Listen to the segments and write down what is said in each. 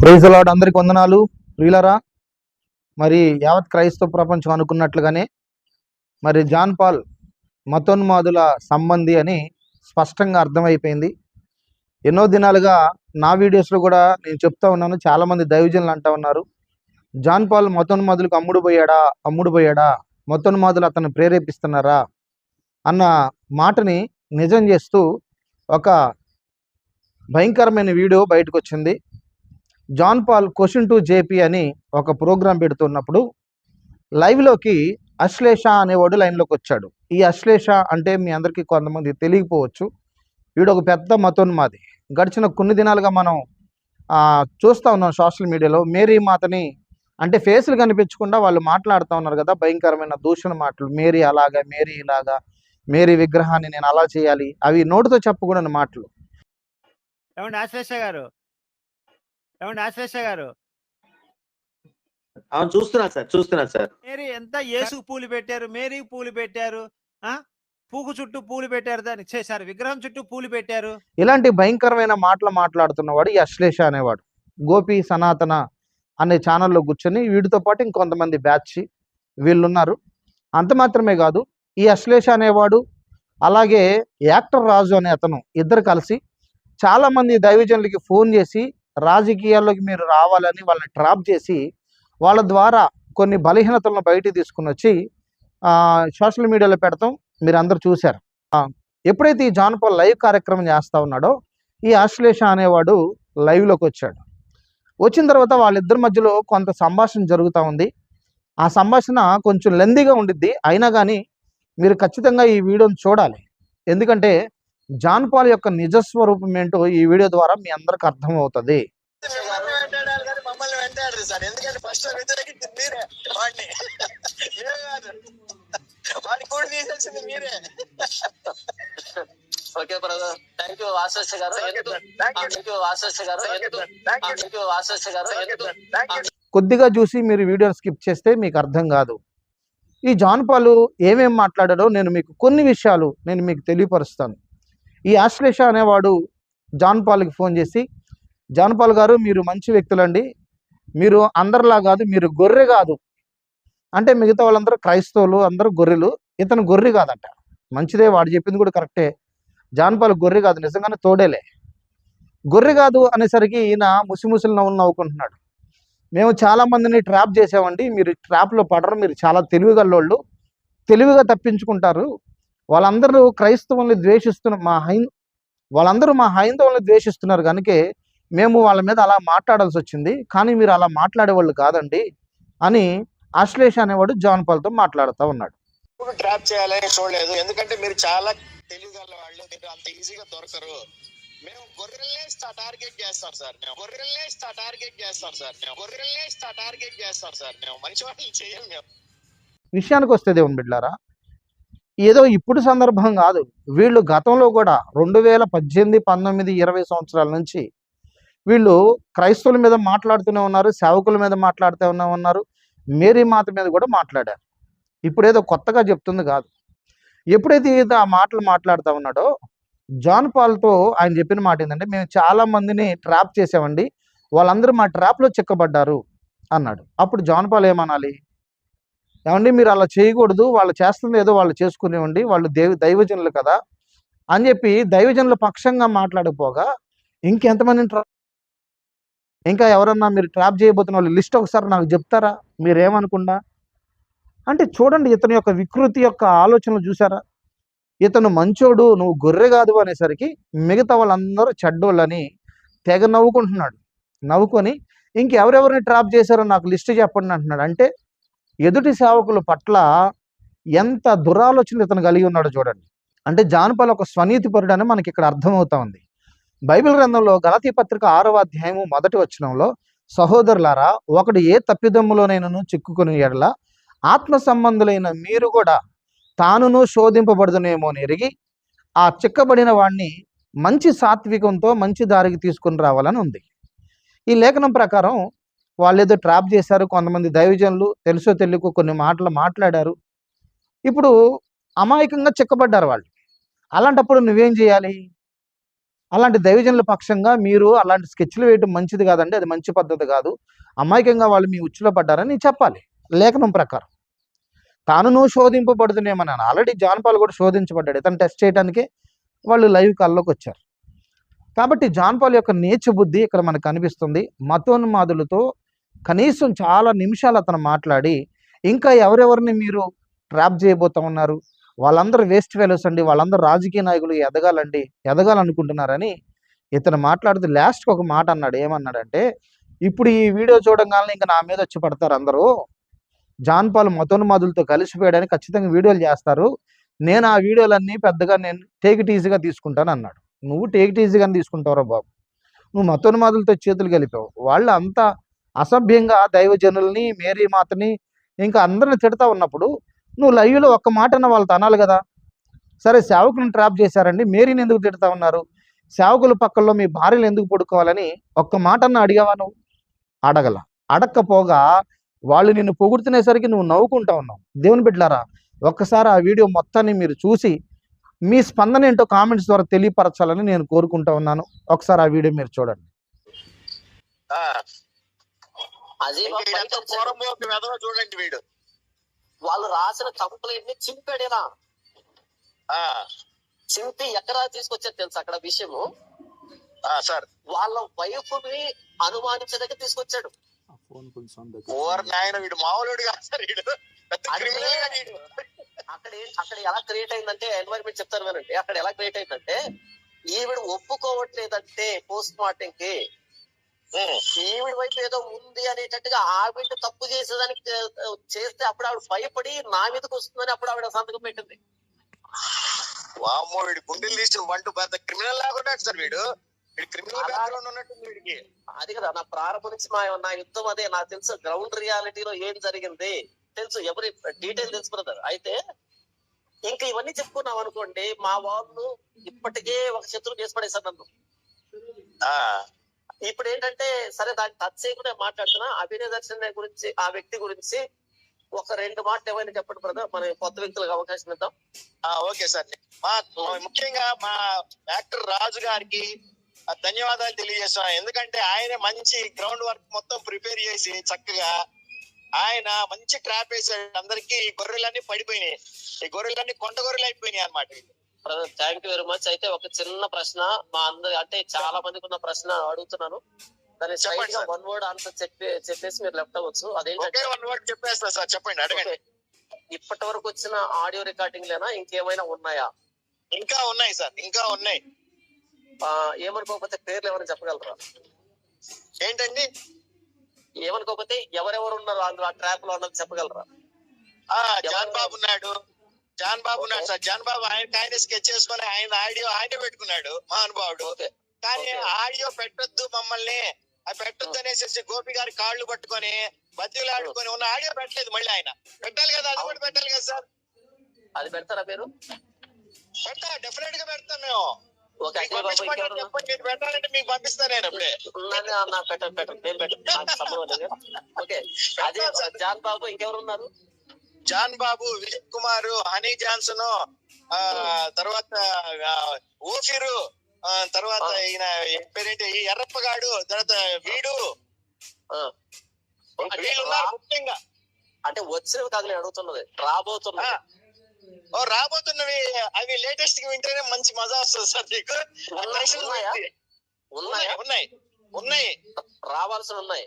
Praise lord అందరికి వందనాలు. ప్రియులరా మరి యావత్ క్రైస్తవ ప్రపంచం అనుకున్నట్లుగానే మరి జాన్ పాల్ మతోన్మాదుల సంబంధి అని స్పష్టంగా అర్థమైపోయింది. ఎన్నో దినాలుగా నా వీడియోస్లో కూడా నేను చెప్తా ఉన్నాను చాలామంది దైవజనులు అంటా ఉన్నారు. జాన్ పాల్ మతోన్మాదులకు అమ్ముడు పోయాడా అమ్ముడు పోయాడా మతోన్మాదులు అతను ప్రేరేపిస్తున్నారా అన్న మాటని నిజం చేస్తూ ఒక భయంకరమైన వీడియో బయటకు వచ్చింది. John Paul question to JP అని ఒక ప్రోగ్రాం పెడుతున్నప్పుడు లైవ్లోకి అశ్లేష అనేవాడు లైన్లోకి వచ్చాడు ఈ అశ్లేష అంటే మీ అందరికీ కొంతమంది తెలియకపోవచ్చు. వీడు ఒక పెద్ద మతోన్మాది. గడిచిన కొన్ని దినాలుగా మనం చూస్తూ చూస్తా ఉన్నాం సోషల్ మీడియాలో మేరీ మాతని అంటే ఫేసులు కనిపించకుండా వాళ్ళు మాట్లాడుతూ ఉన్నారు కదా భయంకరమైన దూషణ మాటలు. మేరీ అలాగా మేరీ ఇలాగా మేరీ విగ్రహాన్ని నేను అలా చేయాలి. అవి నోటితో చెప్పకూడని మాటలు. ఏమండి ఆశ్లేష గారు? ఏమండి ఆశ్లేష గారు? అవును చూస్తున్నా సార్ చూస్తున్నా సార్. మేరీ ఎంత యేసు పూలు పెట్టారు మేరీ పూలు పెట్టారు ఆ? పూకు చుట్టూ పూలు పెట్టారు దాన్ని చేశారు విగ్రహం చుట్టూ పూలు పెట్టారు. ఇలాంటి భయంకరమైన మాటలు మాట్లాడుతున్నవాడు ఈ అశ్లేష అనేవాడు. గోపి సనాతన అనే ఛానల్లో కూర్చొని వీడితో పాటు ఇంకొంతమంది బ్యాచ్ వీళ్ళు ఉన్నారు అంత మాత్రమే కాదు ఈ అశ్లేష అనేవాడు అలాగే యాక్టర్ రాజు అనే అతను ఇద్దరు కలిసి చాలామంది దైవజనులకి ఫోన్ చేసి రాజకీయాల్లోకి మీరు రావాలని వాళ్ళని ట్రాప్ చేసి వాళ్ళ ద్వారా కొన్ని బలహీనతలను బయటికి తీసుకుని వచ్చి సోషల్ మీడియాలో పెడతాం. మీరు అందరు చూశారు ఎప్పుడైతే ఈ జాన్ లైవ్ కార్యక్రమం చేస్తూ ఉన్నాడో ఈ ఆశ్లేష అనేవాడు లైవ్లోకి వచ్చాడు. వచ్చిన తర్వాత వాళ్ళిద్దరి మధ్యలో కొంత సంభాషణ జరుగుతూ ఉంది. ఆ సంభాషణ కొంచెం లెందీగా ఉండిద్ది. అయినా కానీ మీరు ఖచ్చితంగా ఈ వీడియోని చూడాలి. ఎందుకంటే జాన్ పాల్ యొక్క నిజస్వరూపం ఏంటో ఈ వీడియో ద్వారా మీ అందరికి ఓకే బ్రదర్. థ్యాంక్ యూ వాసస్ గారు. థ్యాంక్ యూ వాసస్ గారు. థ్యాంక్ యూ వాసస్ గారు. ఎందుకు? కొద్దిగా చూసి మీరు వీడియోని స్కిప్ చేస్తే మీకు అర్థం కాదు. ఈ జాన్ పాలు ఏమేం మాట్లాడాడో నేను మీకు కొన్ని విషయాలు నేను మీకు తెలియపరుస్తాను. ఈ ఆశ్లేష అనేవాడు జాన్ పాల్కి ఫోన్ చేసి జాన్ పాల్ గారు మీరు మంచి వ్యక్తులండి. మీరు అందరిలా కాదు మీరు గొర్రె కాదు. అంటే మిగతా వాళ్ళందరూ క్రైస్తవులు అందరూ గొర్రెలు. ఇతను గొర్రె కాదంట. మంచిదే వాడు చెప్పింది కూడా కరెక్టే. జాన్ పాల్ గొర్రె కాదు నిజంగానే తోడేలే. గొర్రె కాదు అనేసరికి ఈయన ముసిముసులు నవ్వులు నవ్వుకుంటున్నాడు. మేము చాలా మందిని ట్రాప్ చేసామండి. మీరు ట్రాప్లో పడరు మీరు చాలా తెలివిగల్లోళ్ళు తెలివిగా తప్పించుకుంటారు. వాళ్ళందరూ క్రైస్తవుల్ని ద్వేషిస్తున్న మా హైన్ వాళ్ళందరూ మా హైందవుల్ని ద్వేషిస్తున్నారు కనుకే మేము వాళ్ళ మీద అలా మాట్లాడాల్సి వచ్చింది. కానీ మీరు అలా మాట్లాడేవాళ్ళు కాదండి అని అశ్లేష అనేవాడు జాన్ పాల్తో మాట్లాడుతూ ఉన్నాడు. ట్రాప్ చేయాలని చూడలేదు. ఎందుకంటే మీరు చాలా తెలివిగల వాళ్ళు మీరు అంత ఈజీగా దొరకరు. మేము గొర్రెల్నే టార్గెట్ చేస్తాం సార్. మేము గొర్రెల్నే టార్గెట్ చేస్తాం సార్. మేము గొర్రెల్నే టార్గెట్ చేస్తాం సార్. మేము మంచి వాళ్ళని చేయం మేము. విషయానికి వస్తే దేవుని బిడ్డారా ఏదో ఇప్పుడు సందర్భం కాదు. వీళ్ళు గతంలో కూడా రెండు వేల పద్దెనిమిది పంతొమ్మిది ఇరవై సంవత్సరాల నుంచి వీళ్ళు క్రైస్తవుల మీద మాట్లాడుతూనే ఉన్నారు సేవకుల మీద మాట్లాడుతూనే ఉన్నారు మేరీ మాత మీద కూడా మాట్లాడారు. ఇప్పుడు ఏదో కొత్తగా చెప్తుంది కాదు. ఎప్పుడైతే ఈత ఆ మాటలు మాట్లాడుతూ ఉన్నాడో జాన్ పాల్తో ఆయన చెప్పిన మాట ఏంటంటే మేము చాలా మందిని ట్రాప్ చేసామండి వాళ్ళందరూ మా ట్రాప్లో చిక్కబడ్డారు అన్నాడు. అప్పుడు జాన్ పాల్ ఏమనాలి? ఏమండి? మీరు అలా చేయకూడదు. వాళ్ళు చేస్తుంది ఏదో వాళ్ళు చేసుకునేవ్వండి. వాళ్ళు దేవి దైవజనులు కదా అని చెప్పి దైవజనుల పక్షంగా మాట్లాడకపోగా ఇంకెంతమందిని ట్రా ఇంకా ఎవరన్నా మీరు ట్రాప్ చేయబోతున్న వాళ్ళు లిస్ట్ ఒకసారి నాకు చెప్తారా? మీరేమనుకుండా అంటే చూడండి ఇతని యొక్క వికృతి యొక్క ఆలోచనలు చూసారా? ఇతను మంచోడు నువ్వు గొర్రె కాదు అనేసరికి మిగతా వాళ్ళందరూ చెడ్డోళ్ళని తెగ నవ్వుకుంటున్నాడు. నవ్వుకొని ఇంకెవరెవరిని ట్రాప్ చేశారో నాకు లిస్ట్ చెప్పండి అంటున్నాడు. అంటే ఎదుటి సేవకుల పట్ల ఎంత దురాలోచన ఇతను కలిగి ఉన్నాడో చూడండి. అంటే జానపాల ఒక స్వనీతిపరుడు అని మనకి ఇక్కడ అర్థమవుతా ఉంది. బైబిల్ గ్రంథంలో గలతీ పత్రిక ఆరవ అధ్యాయము మొదటి వచనంలో సహోదరులారా ఒకడు ఏ తప్పిదమ్ములోనైనను చిక్కుకుని ఎడల ఆత్మ సంబంధులైన మీరు కూడా తానును శోధింపబడుదునేమో అని ఎరిగి ఆ చిక్కబడిన వాణ్ణి మంచి సాత్వికంతో మంచి దారికి తీసుకుని రావాలని ఉంది. ఈ లేఖనం ప్రకారం వాళ్ళు ఏదో ట్రాప్ చేశారు కొంతమంది దైవజనులు తెలుసో తెలియకో కొన్ని మాటలు మాట్లాడారు. ఇప్పుడు అమాయకంగా చిక్కబడ్డారు వాళ్ళు. అలాంటప్పుడు నువ్వేం చేయాలి? అలాంటి దైవజనుల పక్షంగా మీరు అలాంటి స్కెచ్లు వేయటం మంచిది కాదండి అది మంచి పద్ధతి కాదు. అమాయకంగా వాళ్ళు మీ ఉచ్చులో పడ్డారని చెప్పాలి లేఖనం ప్రకారం. తాను శోధింపబడుతున్నామన్నాను ఆల్రెడీ జాన్ పాల్ కూడా శోధించబడ్డాడు ఇతను టెస్ట్ చేయడానికి వాళ్ళు లైవ్ కాల్లోకి వచ్చారు. కాబట్టి జాన్ పాల్ యొక్క నీచ బుద్ధి ఇక్కడ మనకు కనిపిస్తుంది మతోన్మాదులతో కనీసం చాలా నిమిషాలు అతను మాట్లాడి ఇంకా ఎవరెవరిని మీరు ట్రాప్ చేయబోతా ఉన్నారు? వాళ్ళందరూ వేస్ట్ ఫెలోస్ అండి. వాళ్ళందరూ రాజకీయ నాయకులు ఎదగాలండి. ఎదగాలనుకుంటున్నారని ఇతను మాట్లాడితే లాస్ట్కి ఒక మాట అన్నాడు. ఏమన్నాడంటే ఇప్పుడు ఈ వీడియో చూడగానే ఇంకా నా మీద వచ్చి పడతారు అందరూ. జాన్ పాల్ మతోన్మాదులతో కలిసిపోయాడని ఖచ్చితంగా వీడియోలు చేస్తారు. నేను ఆ వీడియోలన్నీ పెద్దగా నేను టేక్ ఇట్ ఈజీగా తీసుకుంటాను అన్నాడు. నువ్వు టేక్ ఇట్ తీసుకుంటావురా బాబు. నువ్వు మతోన్మాదులతో చేతులు కలిపావు. వాళ్ళు అంతా అసభ్యంగా దైవజనుల్ని మేరీ మాతని ఇంకా అందరిని తిడతా ఉన్నప్పుడు నువ్వు లైవ్లో ఒక్క మాట అన్న వాళ్ళు తనాలి కదా. సరే సేవకులను ట్రాప్ చేశారండి. మేరీని ఎందుకు తిడతా ఉన్నారు? సేవకుల పక్కల్లో మీ భార్యలు ఎందుకు పడుకోవాలని ఒక్క మాట అన్న అడిగావా నువ్వు? అడగల. అడక్కపోగా వాళ్ళు నిన్ను పొగుడుతునేసరికి నువ్వు నవ్వుకుంటా ఉన్నావు. దేవుని బిడ్డలారా ఒక్కసారి ఆ వీడియో మొత్తాన్ని మీరు చూసి మీ స్పందన ఏంటో కామెంట్స్ ద్వారా తెలియపరచాలని నేను కోరుకుంటా ఉన్నాను. ఒకసారి ఆ వీడియో మీరు చూడండి. వెధవ చూడండి వీడు. వాళ్ళు రాసిన కంప్లైంట్ని చింపాడేనా? ఆ, చింపి ఎక్కడ తీసుకొచ్చారు తెలుసు అక్కడ విషయము? ఆ, సార్. వాళ్ళ వైఫ్ని అనుమానించదగ్గర తీసుకొచ్చాడు ఓవర్ నాయన వీడు మామూలుడు కాదు సార్ వీడు. పెద్ద అంటే- క్రిమినల్గా వీడు. అక్కడ ఏం- అక్కడ ఎలా క్రియేట్ అయిందంటే ఎన్వైరన్మెంట్ చెప్తాను వినండి. అక్కడ ఎలా క్రియేట్ అయిందంటే ఈవిడ ఒప్పుకోవట్లేదంటే పోస్ట్ మార్టం కి ఈవిడ వైపు ఏదో ఉంది అనేటట్టుగా ఆవిడ తప్పు చేసేదానికి చేస్తే అప్పుడు ఆవిడ భయపడి నా మీదకి వస్తుందని అప్పుడు ఆవిడ సంతకం పెట్టింది. వామ్మో వీడు గుండెలు తీసిన బంటు పెద్ద క్రిమినల్ లాగున్నాడు సార్ వీడు. అది కదా నా ప్రారంభం నుంచి మా నా యుద్ధం అదే నాకు తెలుసు గ్రౌండ్ రియాలిటీలో ఏం జరిగింది. తెలుసు ఎవరి డీటెయిల్ తెలుసు బ్రదర్ అయితే ఇంకా ఇవన్నీ చెప్పుకున్నాం అనుకోండి మా వాళ్ళు ఇప్పటికే ఒక శత్రువు చేసి పడేశారు నన్ను. ఆ, ఇప్పుడు ఏంటంటే సరే దాన్ని టచ్ చేయకుండా మాట్లాడుతున్నా అభినయ దర్శన గురించి ఆ వ్యక్తి గురించి ఒక రెండు మాటలు ఏమైనా చెప్పండి బ్రదర్ మన కొత్త వ్యక్తులకు అవకాశం ఇద్దాం. ఆ, ఓకే సార్. మా ముఖ్యంగా మా యాక్టర్ రాజు గారికి ధన్యవాదాలు తెలియజేస్తున్నాను ఎందుకంటే ఆయన మంచి గ్రౌండ్ వర్క్ మొత్తం ప్రిపేర్ చేసి చక్కగా ఆయన మంచి ట్రాప్ వేసాడు. అందరికి ఈ గొర్రెలన్నీ పడిపోయినాయి. ఈ గొర్రెలన్నీ కొండ గొర్రెలు అయిపోయినాయి అనమాట థ్యాంక్ యూ వెరీ మచ్ అయితే ఒక చిన్న ప్రశ్న మా అందరి అంటే చాలా మందికి ఉన్న ప్రశ్న అడుగుతున్నాను. దాన్ని స్ట్రైట్ చెప్పండి గా. వన్ వర్డ్ ఆన్సర్ చెప్పి చెప్పేసి మీరు లెఫ్ట్ అవ్వచ్చు. అదేంటంటే వన్ వర్డ్ చెప్పేస్తా సార్. చెప్పండి అడగండి. ఇప్పటి వరకు వచ్చిన ఆడియో రికార్డింగ్ లేనా ఇంకేమైనా ఉన్నాయా? ఇంకా ఉన్నాయి సార్. ఇంకా ఉన్నాయి. ఏమనుకోకపోతే పేర్లు ఏమైనా చెప్పగలరా? ఏంటండి? ఏమనుకోకపోతే ఎవరెవరు ఉన్నారు అందులో? ఆ ట్రాప్లో ఉన్నది చెప్పగలరా? జాన్ బాబు ఉన్నాడు. జాన్ బాబు ఉన్నాడు సార్. జాన్ బాబు ఆయన ఆయన స్కెచ్ చేసుకొని ఆయన ఆడియో ఆయనే పెట్టుకున్నాడు మహానుభావుడు. కానీ. ఆడియో పెట్టొద్దు మమ్మల్ని. ఆ పెట్టొద్దు అనేసి గోపి గారి కాళ్ళు పట్టుకొని బద్దీలు ఆడుకొని ఉన్న ఆడియో పెట్టలేదు మళ్ళీ ఆయన. పెట్టాలి కదా అది కూడా పెట్టాలి కదా సార్. అది పెడతారా మీరు పెడతా డెఫినెట్గా పెడతాం మేము పెట్టాలంటే మీకు పంపిస్తాను నేను అప్పుడే పెట్టండి పెట్టండి. ఓకే. అదే జాన్ బాబు ఇంకెవరు ఉన్నారు? John Babu Vijay Kumar Honey Johnson తర్వాత ఊఫిరు తర్వాత. ఈయన పేరేంటి? ఈ ఎర్రప్పగాడు తర్వాత వీడు. ముఖ్యంగా. అంటే వచ్చినవి కాదు నేను అడుగుతున్నది. రాబోతున్నది ఆ. ఓ రాబోతున్నవి అవి లేటెస్ట్గా వింటేనే మంచి మజా వస్తుంది సార్ నీకు. టెన్షన్ ఉన్నాయా? ఉన్నాయా? ఉన్నాయి రావాల్సిన ఉన్నాయి.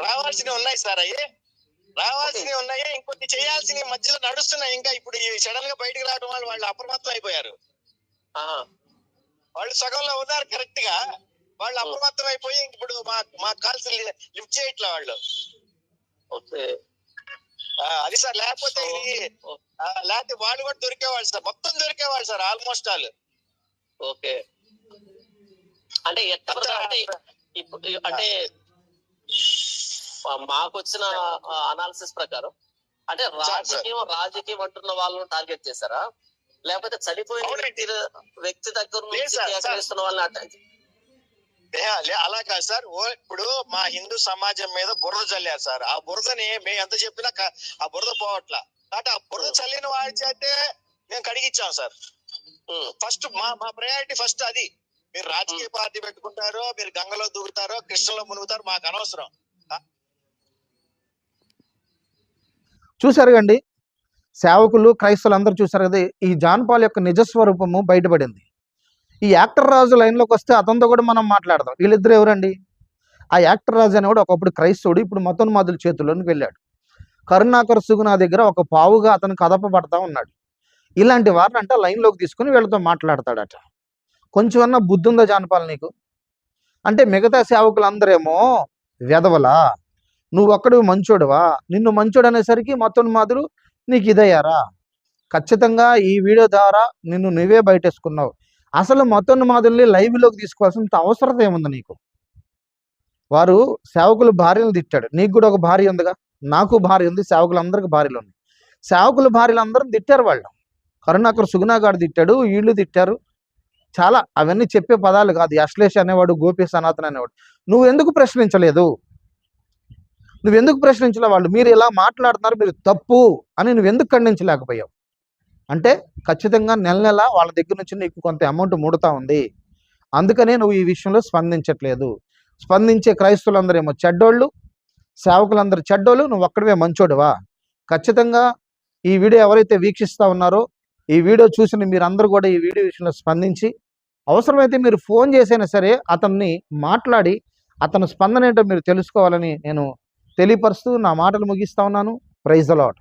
రావాల్సినవి ఉన్నాయి. సార్ అవి ఉన్నాయి? ఇంకొన్ని చేయాల్సినవి మధ్యలో నడుస్తున్నాయి. ఇంకా ఇప్పుడు ఈ సడన్గా బయటకు రావడం వల్ల వాళ్ళు అప్రమత్తం అయిపోయారు. వాళ్ళు సగంలో ఉన్నారు కరెక్ట్గా. వాళ్ళు అప్రమత్తం అయిపోయి ఇప్పుడు మా మా కాల్స్ లిఫ్ట్ చేయట్లే వాళ్ళు. ఓకే. అది సార్ లేకపోతే లేకపోతే వాళ్ళు కూడా దొరికేవాళ్ళు సార్. మొత్తం దొరికేవాళ్ళు సార్ ఆల్మోస్ట్ ఆల్ ఓకే. అంటే ఎట్లా అంటే అంటే మాకు వచ్చిన అనాలిసిస్ ప్రకారం అంటే రాజకీయం రాజకీయం అంటున్న వాళ్ళని టార్గెట్ చేశారా? లేకపోతే చనిపోయిన. వ్యక్తి వ్యక్తి దగ్గర నుంచి వాళ్ళని అటాక్ అలా కాదు సార్. ఓ ఇప్పుడు మా హిందూ సమాజం మీద బురద చల్లారు సార్. ఆ బురదని మేము ఎంత చెప్పినా ఆ బురద పోవట్లా. కాబట్టి ఆ బురద చల్లిన వాడి చేతే మేము కడిగిచ్చాం సార్. ఫస్ట్ మా మా ప్రయారిటీ ఫస్ట్ అది. మీరు రాజకీయ పార్టీ పెట్టుకుంటారో మీరు గంగలో దూకుతారో కృష్ణలో మునుగుతారో మాకు అనవసరం. చూశారు కండి సేవకులు క్రైస్తవులు అందరూ చూశారు కదా ఈ జాన్పాల్ యొక్క నిజస్వరూపము బయటపడింది. ఈ యాక్టర్ రాజు లైన్లోకి వస్తే అతనితో కూడా మనం మాట్లాడదాం. వీళ్ళిద్దరు ఎవరండి? ఆ యాక్టర్ రాజు అనేవాడు ఒకప్పుడు క్రైస్తవుడు ఇప్పుడు మతోన్మాదుల చేతుల్లోనికి వెళ్ళాడు. కరుణాకర్ సుగుణ దగ్గర ఒక పావుగా అతను కదపబడతా ఉన్నాడు. ఇలాంటి వారిని అంటే లైన్లోకి తీసుకుని వీళ్ళతో మాట్లాడతాడట. కొంచెమన్నా బుద్ధి ఉందా జానపాల నీకు? అంటే మిగతా సేవకులందరేమో వెధవలా? నువ్వు ఒక్కడు మంచోడువా? నిన్ను మంచోడు అనేసరికి మొత్తం మతోన్మాదులు నీకు ఇదయ్యారా ఖచ్చితంగా ఈ వీడియో ద్వారా నిన్ను నువ్వే బయటేసుకున్నావు. అసలు మతోన్మాదుల్ని లైవ్లోకి తీసుకోవాల్సినంత అవసరత ఏముంది నీకు? వారు సేవకులు భార్యను తిట్టాడు. నీకు కూడా ఒక భార్య ఉందిగా? నాకు భార్య ఉంది సేవకులందరికీ భార్యలు ఉంది సేవకుల అందరం తిట్టారు వాళ్ళు. కరుణాకర్ సుగుణాగాడు తిట్టాడు వీళ్ళు తిట్టారు. చాలా అవన్నీ చెప్పే పదాలు కాదు. అశ్లేష అనేవాడు గోపి సనాతన్ అనేవాడు. నువ్వు ఎందుకు ప్రశ్నించలేదు? నువ్వెందుకు ప్రశ్నించలే వాళ్ళు? మీరు ఇలా మాట్లాడుతున్నారు మీరు తప్పు అని నువ్వెందుకు ఖండించలేకపోయావు? అంటే ఖచ్చితంగా నెల నెల వాళ్ళ దగ్గర నుంచి నీకు కొంత అమౌంట్ ముడతా ఉంది. అందుకనే నువ్వు ఈ విషయంలో స్పందించట్లేదు. స్పందించే క్రైస్తవులందరూ ఏమో చెడ్డోళ్ళు సేవకులందరూ చెడ్డోళ్ళు నువ్వు ఒక్కడవే మంచోడువా? ఖచ్చితంగా ఈ వీడియో ఎవరైతే వీక్షిస్తూ ఉన్నారో ఈ వీడియో చూసిన మీరందరూ కూడా ఈ వీడియో విషయంలో స్పందించి అవసరమైతే మీరు ఫోన్ చేసైనా సరే అతన్ని మాట్లాడి అతని స్పందన ఏంటో మీరు తెలుసుకోవాలని నేను తెలియపరుస్తూ నా మాటలు ముగిస్తా ఉన్నాను. Praise allot